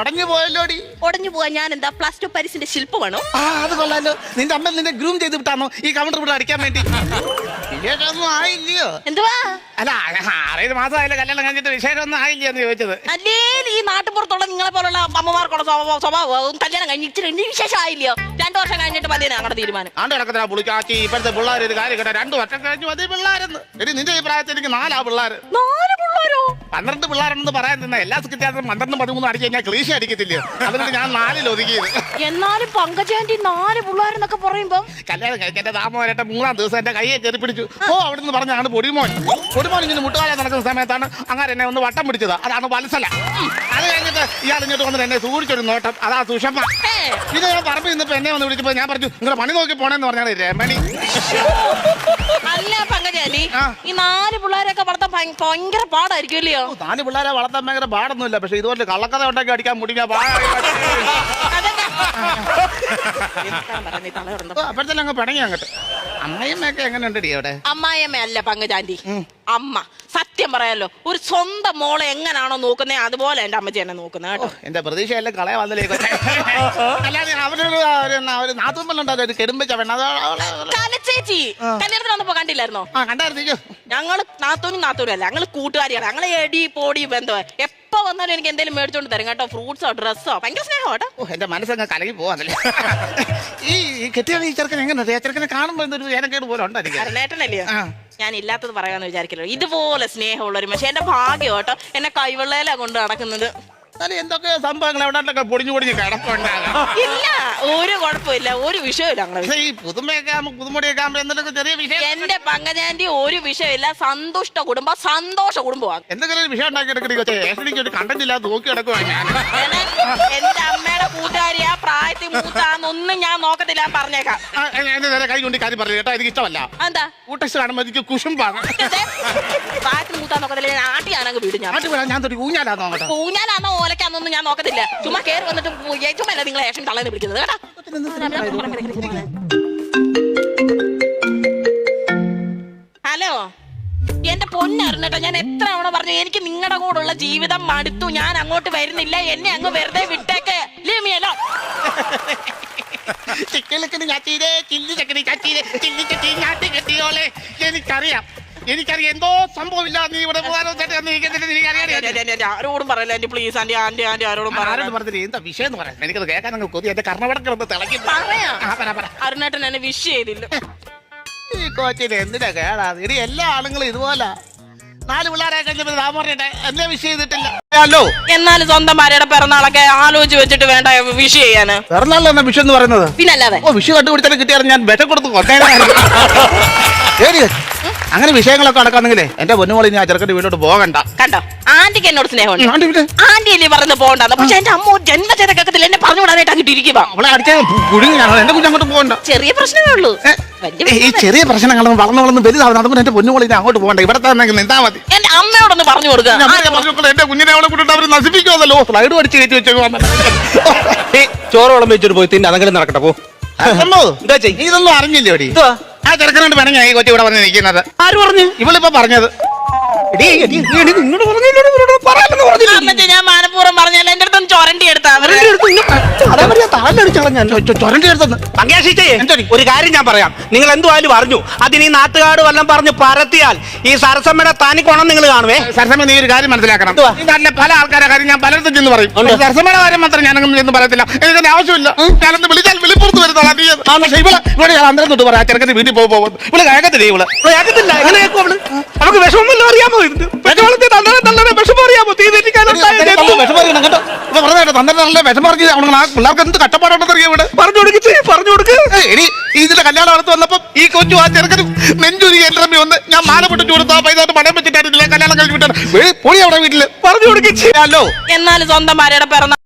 ഉടഞ്ഞു പോയല്ലോടി? ഉടഞ്ഞു പോവാൻ ഞാൻ എന്താ പ്ലസ് ടു പരിസിന്റെ ശില്പമാണോ ആ അത് കൊള്ളാലോ. നിന്റെ അമ്മ നിന്നെ ഗ്രൂം ചെയ്ത് വിട്ടാണോ ഈ കൗണ്ടർ ഇവിടെ അടിക്കാൻ വേണ്ടി. വിശേഷമൊന്നും ആയില്ലയോ? എന്തുവാ? അല്ല ആറേഴ് കല്യാണം കഴിഞ്ഞിട്ട് വിശേഷമൊന്നും ആയില്ലയോ എന്ന് ചോദിച്ചത്. അല്ലേ ഈ നാട്ടുപുറത്തുള്ള നിങ്ങളെ പോലുള്ള അമ്മമാർക്കുള്ള സ്വഭാവം കല്യാണം കഴിഞ്ഞിട്ട് ഇനി വിശേഷം ആയില്ലയോ? രണ്ടു വർഷം കഴിഞ്ഞിട്ട് മതി ഞങ്ങളുടെ തീരുമാനം. ആണ്ട് പുളിക്കാച്ചി ഇപ്പോഴത്തെ പിള്ളേർ ഒരു കാര്യം കേട്ടോ രണ്ടു വർഷം കഴിഞ്ഞു മതി പിള്ളേരെന്ന്. എടി നിന്റെ ഈ പ്രായത്തിൽ എനിക്ക് നാലാ പിള്ളേർ നാല് പന്ത്രണ്ട് പിള്ളേരുണ്ടെന്ന് പറയാൻ തന്നെ എല്ലാ സെക്രട്ടറിയും പന്ത്രണ്ട് പതിമൂന്ന് അടിച്ച് കഴിഞ്ഞാൽ ക്ലീശ അടിക്കത്തില്ലയോ അതുകൊണ്ട് ഞാൻ നാലിൽ ഒതുക്കിയത് എന്നാലും പങ്കജാന്റി നാല് പിള്ളേരെന്നൊക്കെ പറയുമ്പോ കല്യാണം കഴിക്കാൻ എന്റെ താമരട്ടെ മൂന്നാം ദിവസം എന്റെ കൈയെ കയറി പിടിച്ചു. ഓ അവിടെ നിന്ന് പറഞ്ഞാണ് പൊടിമോൻ. പൊടിമോൻ ഇങ്ങനെ മുട്ടുകാല നടക്കുന്ന സമയത്താണ് അങ്ങനെ എന്നെ ഒന്ന് വട്ടം പിടിച്ചത്. അതാണ് വത്സല. അത് കഴിഞ്ഞിട്ട് ഇയാൾ ഇങ്ങോട്ട് വന്നിട്ട് എന്നെ സൂക്ഷിച്ചൊരു നോട്ടം. അതാ സുഷമ്മ. ഇത് പറമ്പിൽ നിന്നപ്പോ എന്നെ വന്ന് വിളിച്ചപ്പോ ഞാൻ പറഞ്ഞു നിങ്ങളുടെ പണി നോക്കി പോണെന്ന് പറഞ്ഞാണ് രമണി. ഈ നാല് പിള്ളേരൊക്കെ വളർത്താൻ ഭയങ്കര പാടായിരിക്കും അല്ലയോ നാല് പിള്ളേരെ വളർത്താൻ ഭയങ്കര പാടൊന്നുമില്ല. പക്ഷെ ഇതുപോലെ കള്ളക്കഥ ഉണ്ടാക്കി അടിക്കാൻ മുടിക്കാൻ? അപ്പോഴത്തെ അങ്ങ് പിണങ്ങി അങ്ങോട്ട്. അമ്മയമ്മയൊക്കെ എങ്ങനെയുണ്ടടി അവിടെ? അമ്മായിയമ്മ അല്ല പങ്കജാന്റി അമ്മ. സത്യം പറയാലോ ഒരു സ്വന്തം മോളെ എങ്ങനാണോ നോക്കുന്നത് അതുപോലെ എന്റെ അമ്മച്ചി എന്നെ നോക്കുന്നത് കേട്ടോ. എന്റെ പ്രതീക്ഷയെല്ലാം കളയ വന്നിലേക്ക് അല്ലാതെ അവരൊരു നാത്തുമ്പലുണ്ടല്ലോ ഒരു കെടുമ്പിച്ച പെണ്ണ അവളെ- കല്യാണത്തിന് വന്നപ്പോ കണ്ടില്ലായിരുന്നോ? ആ കണ്ടായിരുന്നു ഞങ്ങൾ നാത്തൂനും നാത്തൂനും അല്ല ഞങ്ങൾ കൂട്ടുകാരിയാണ് ഞങ്ങൾ എടി പോടി ബന്ധം എപ്പോ വന്നാലും എനിക്ക് എന്തെങ്കിലും മേടിച്ചോണ്ട് തരും കേട്ടോ. ഫ്രൂട്ട്സോ ഡ്രസ്സോ ഭയങ്കര സ്നേഹം കേട്ടോ. ഓ എന്റെ മനസ്സങ്ങ് കലങ്ങി പോവാന്നല്ലേ? ഈ കെട്ടിയാണ് ഈ ചെറുക്കൻ എങ്ങനെ ചെറുക്കനെ കാണുമ്പോ എന്തൊരു ഏനക്കേട് പോലെ ഉണ്ടായിരിക്കും. ഞാൻ ഇല്ലാത്തത് പറയാന്ന് വിചാരിക്കല്ലോ. ഇതുപോലെ സ്നേഹമുള്ള ഒരു പക്ഷെ എന്റെ ഭാഗ്യം കേട്ടോ. എന്നെ കൈവെള്ളയിലാ കൊണ്ട് നടക്കുന്നത്. എന്നാലും എന്തൊക്കെ സംഭവങ്ങൾ എവിടെ പൊടിഞ്ഞു പൊടിഞ്ഞ് കിടപ്പുണ്ടാകാം. ഇല്ല ഒരു കുഴപ്പമില്ല ഒരു വിഷയമില്ല ഈ പുതുമയൊക്കെ പുതുമടിയൊക്കെ ചെറിയ വിഷയം എന്റെ പങ്കജാന്റി ഒരു വിഷയമില്ല സന്തുഷ്ട കുടുംബം സന്തോഷ കുടുംബമാണ്. എന്തെങ്കിലും ഒരു വിഷയം ഉണ്ടാക്കി എടുക്കണി ഒരു കണ്ടന്റ് ഇല്ലാതെ നോക്കി കിടക്കുവാ ഞാൻ. എന്റെ അമ്മയുടെ കൂട്ടുകാരി ആ പ്രായത്തിൽ മൂത്താന്നൊന്നും ഞാൻ നോക്കത്തില്ല പറഞ്ഞേക്കാം. എന്റെ നേരെ കൈ കൊണ്ട് കാര്യം പറഞ്ഞു കേട്ടോ എനിക്ക് ഇഷ്ടമല്ല. എന്താ കൂട്ടസ് കാണുമ്പോൾ എനിക്ക് കുശുംബാണ് പ്രായത്തിൽ മൂത്താൻ നോക്കത്തില്ല ഞാൻ വീട് ഞാൻ നാട്ടിൽ വരാൻ ഞാൻ തൊട്ട് ഊഞ്ഞാലാന്ന് നോക്കട്ടെ. ഊഞ്ഞാലാന്നോ ഓലക്കാന്നൊന്നും ഞാൻ നോക്കത്തില്ല. ചുമ്മാ കയറി വന്നിട്ട് ഏറ്റവും അല്ല നിങ്ങളെ ഏഷം തള്ളനെ പിടിക്കുന്നത് കേട്ടാ. ഹലോ. എന്റെ പൊന്നറിഞ്ഞട്ടോ ഞാൻ എത്ര തവണ പറഞ്ഞു എനിക്ക് നിങ്ങളുടെ കൂടെയുള്ള ജീവിതം മടുത്തു. ഞാൻ അങ്ങോട്ട് വരുന്നില്ല. എന്നെ അങ്ങ് വെറുതെ വിട്ടേക്ക്. ലിമിയല്ലോ ചിക്കലക്കിന് തീരെ ചില്ലി ചക്കരി ചാറ്റീരേ ചില്ലി ചട്ടി ഞാട്ടി കെട്ടിയോളെ. എനിക്കറിയാം. എനിക്കറിയാം എന്തോ സംഭവമില്ല. നീ ഇവിടെ ആരോടും പറയല്ല. Aunty please aunty aunty aunty ആരോടും ആരോട് പറഞ്ഞില്ല. എന്താ വിഷയം എന്ന് പറയാം എനിക്കത് കേൾക്കാൻ അങ്ങ് കൊതി. എന്റെ തിളക്കി ആ, പറ, പറ. അരുണേട്ടൻ എന്നെ വിഷ് ചെയ്തില്ല. ഈ കോച്ചിന് എന്തിനാ കേടാ? ഇനി എല്ലാ ആളുകളും ഇതുപോലെ. നാല് പിള്ളേരെ കഴിഞ്ഞപ്പോൾ എന്നെ വിഷ് ചെയ്തിട്ടില്ല. ഹലോ. എന്നാലും സ്വന്തം ഭാര്യയുടെ പിറന്നാളൊക്കെ ആലോചിച്ച് വെച്ചിട്ട് വേണ്ട വിഷ് ചെയ്യാന്. പിറന്നാളെന്ന വിഷ് എന്ന് പറയുന്നത്? പിന്നല്ലാതെ. ഓ വിഷു കണ്ടുപിടിച്ചാലും കിട്ടിയാലും ഞാൻ വിഷം കൊടുത്ത് ശരി. അങ്ങനെ വിഷയങ്ങളൊക്കെ നടക്കാന്നെങ്കിലേ എന്റെ പൊന്നുമോളി ഇനി ആ ചെറുക്കന്റെ വീട്ടിലോട്ട് പോകണ്ട. കണ്ടോ? ആന്റിക്ക് എന്നോട് സ്നേഹമുണ്ട് ആണ്ടി പിന്നെ ആന്റി അല്ലേ പറഞ്ഞു പോകണ്ടെന്ന്. പക്ഷെ എന്റെ അമ്മ ജന്മചരക്കത്തിൽ കേൾക്കത്തില്ല എന്നെ പറഞ്ഞു വിടാനായിട്ട് അങ്ങോട്ട് ഇരിക്കുക അവളെ അടിച്ച കുടുങ്ങി ഞാൻ എന്റെ കുഞ്ഞ് അങ്ങോട്ട് പോകണ്ട. ചെറിയ പ്രശ്നമേ ഉള്ളൂ. ഏ, വലിയ ഈ. ചെറിയ പ്രശ്നങ്ങളൊന്നും വളർന്നു വളർന്ന് വലുതാവുന്ന അതുകൊണ്ട് എന്റെ പൊന്നുമോളി ഞാൻ അങ്ങോട്ട് പോകണ്ട. ഇവിടെ തന്നെ നിന്നാ മതി. എന്റെ അമ്മയോടൊന്ന് പറഞ്ഞു കൊടുക്കുക ഞാൻ പറഞ്ഞു എന്റെ കുഞ്ഞിനെ അവളെ കൂട്ടിട്ട് അവർ നശിപ്പിക്കുമല്ലോ സ്ലൈഡ് അടിച്ച് കയറ്റി വെച്ചു ചോറ് വെള്ളം വെച്ചിട്ട് പോയി. തിന്നെ അതെങ്കിലും നടക്കട്ടെ പോ. അമ്മോ, എന്താ ചെയ്യ്? നീ ഇതൊന്നും അറിഞ്ഞില്ലേ എടി? എന്തുവാ? ചെറുക്കനോട് പിണങ്ങി ഈ കൊച്ചി ഇവിടെ വന്ന് നിൽക്കുന്നത്. ആര് പറഞ്ഞു? ഇവളിപ്പോ പറഞ്ഞത്. നിന്നോട് പറഞ്ഞില്ലേ? ഇവരോട് പറയാമെന്ന് പറഞ്ഞില്ലേ? അമ്മച്ചി ഞാൻ മനഃപൂർവം പറഞ്ഞാൽ എന്റെ അടുത്ത് ചൊരണ്ടി എടുത്താ അവർ അവരുടെ അടുത്ത് ഇങ്ങ് അതേ മതി, ആ താലടിച്ച് കളഞ്ഞാ. ചൊരണ്ടി എടുത്തെന്ന് പങ്കേഷിച്ചേ ഒരു കാര്യം ഞാൻ പറയാം. നിങ്ങൾ എന്തുവായാലും പറഞ്ഞു അതിന് ഈ നാട്ടുകാട് വല്ലതും പറഞ്ഞ് പരത്തിയാൽ ഈ സരസമ്മയുടെ തനി കുണം നിങ്ങൾ കാണുവേ. സരസമ്മ നീ ഒരു കാര്യം മനസ്സിലാക്കണം. നല്ല ഈ നാട്ടിലെ പല ആൾക്കാരെ കാര്യം ഞാൻ പലയിടത്തും ചെന്ന് പറയും. സരസമ്മയുടെ കാര്യം മാത്രം ഞാനൊന്നും ചെന്ന് പറയത്തില്ല. എനിക്കതിന്റെ ആവശ്യമില്ല. ഞാനൊന്ന് വിളിച്ചാൽ പക്ഷേ ഇവൾ ഇവിടെ ഞാൻ അന്തരം തൊട്ട് പറയാം ചെറുക്കന്റെ വീട്ടിൽ പോകും പോകും ഇവൾ കേൾക്കത്തില്ല ഇവൾ? അവൾ കേൾക്കത്തില്ല എങ്ങനെ കേൾക്കും അവൾ? അവൾക്ക് വിഷമമല്ലോ അറിയാമോ ഇത്? വിഷമത്തിൽ തന്നെ തന്നെ വിഷമം അറിയാമോ? തീ തെറ്റിക്കാനുണ്ടായ ജന്തു. വിഷമറിയണം കേട്ടോ. ഇപ്പൊ പറഞ്ഞ തന്ത്രം വിഷം പറഞ്ഞ് അവിടെ പിള്ളേർക്ക് എന്ത് കഷ്ടപ്പാടുണ്ടെന്ന് അറിയാം ഇവിടെ പറഞ്ഞു കൊടുക്ക് പറഞ്ഞു കൊടുക്ക്. ഇതിന്റെ കല്യാണം അടുത്ത് വന്നപ്പോ ഈ കൊച്ചു ആ ചെറുക്കനും നെഞ്ചുരി എന്റെ അമ്മ വന്ന് ഞാൻ മാല പൊട്ടിച്ചു കൊടുത്തു ആ പൈസ പണം വെച്ചിട്ടായിരുന്നില്ല കല്യാണം കഴിഞ്ഞ് വിട്ടാണ് പൊളി അവിടെ വീട്ടിൽ. പറഞ്ഞു കൊടുക്ക് ഹലോ. എന്നാലും സ്വന്തം ഭാര്യയുടെ പിറന്നാൾ